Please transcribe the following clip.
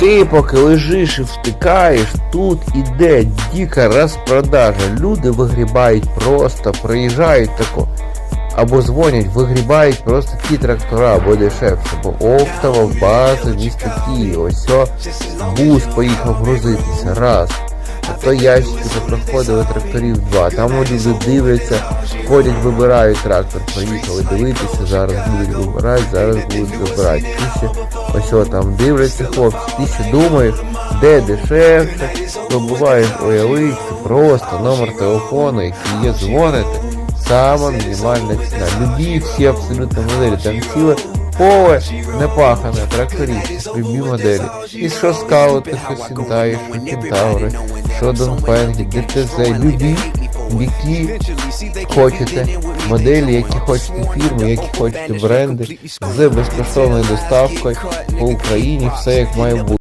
Ти поки лежиш і втикаєш, тут іде дика розпродажа. Люди вигрібають просто, приїжджають тако. Або дзвонять, вигрібають просто ті трактора, або дешевше, бо оптова база міста Києва. Ось бус поїхав грузитися, раз. То ящики проходили тракторів два. Там люди дивляться, ходять, вибирають трактор, поїхали дивитися, зараз будуть вибирати, зараз будуть вибирати. Ти ще ось там дивляться хлопці, ти ще думаєш, де дешевше, пробуваєш уявити, просто номер телефону, який є дзвоните, сама мінімальна ціна. Любі всі абсолютно моделі, там ціле поле непахане, тракторів, любі моделі. І що скаути, що сінтаї, що кентаври, що Донфенги, ДТЗ, любі, які хочете, моделі, які хочете фірми, які хочете бренди, з безкоштовною доставкою по Україні, все як має бути.